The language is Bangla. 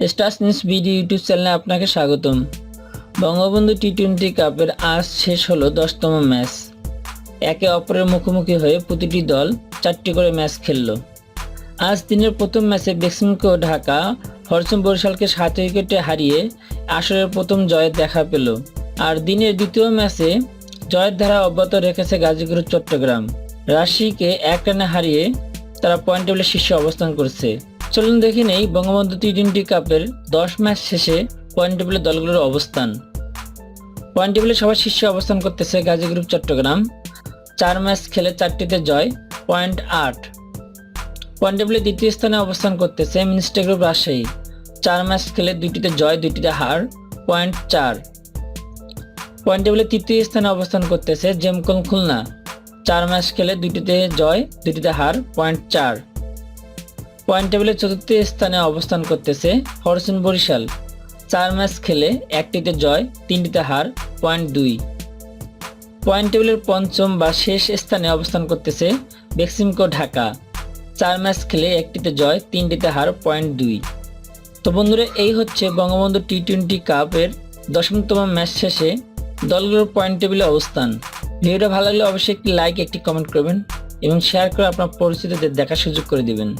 স্টার্স নিউজ বিডি ইউটিউব চ্যানেলে আপনাকে স্বাগতম। বঙ্গবন্ধু টি টোয়েন্টি কাপের আজ শেষ হলো দশতম ম্যাচ একে অপরের মুখোমুখি হয়ে প্রতিটি দল চারটি করে ম্যাচ খেললো। আজ দিনের প্রথম ম্যাচে বেক্সিমকো ঢাকা, হরসম বরিশালকে সাত উইকেটে হারিয়ে আসরের প্রথম জয়ের দেখা পেল। আর দিনের দ্বিতীয় ম্যাচে জয়ের ধারা অব্যাহত রেখেছে গাজীপুর চট্টগ্রাম। রাশিকে এক রানে হারিয়ে তারা পয়েন্ট টেবিলের শীর্ষে অবস্থান করছে। চলুন দেখে নেই বঙ্গবন্ধু টি টোয়েন্টি কাপের দশ ম্যাচ শেষে পয়েন্ট টেবিলের দলগুলোর অবস্থান। পয়েন্ট টেবিলে সবার শীর্ষে অবস্থান করতেছে গাজী গ্রুপ চট্টগ্রাম। চার ম্যাচ খেলে চারটিতে জয় পয়েন্ট আট। পয়েন্ট টেবিলে দ্বিতীয় স্থানে অবস্থান করতেছে মিনিস্টার গ্রুপ রাজশাহী। চার ম্যাচ খেলে দুইটিতে জয়, দুইটিতে হার পয়েন্ট চার। পয়েন্ট টেবিলে তৃতীয় স্থানে অবস্থান করতেছে জেমকন খুলনা। চার ম্যাচ খেলে দুইটিতে জয়, দুইটিতে হার পয়েন্ট চার। পয়েন্ট টেবিলে চতুর্থ স্থানে অবস্থান করতেছে ফরচুন বরিশাল। চার ম্যাচ খেলে একটিতে জয়, তিনটিতে হার, পয়েন্ট দুই। পয়েন্ট টেবিলের পঞ্চম বা শেষ স্থানে অবস্থান করতেছে বেক্সিমকো ঢাকা। চার ম্যাচ খেলে একটিতে জয়, তিনটিতে হার, পয়েন্ট দুই। তো বন্ধুরা, এই হচ্ছে বঙ্গবন্ধু টি টোয়েন্টি কাপের দশমতম ম্যাচ শেষে দলগুলোর পয়েন্ট টেবিলে অবস্থান। ভিডিওটা ভালো লাগলে অবশ্যই একটি লাইক একটি কমেন্ট করবেন এবং শেয়ার করে আপনার পরিচিতদের দেখার সুযোগ করে দিবেন।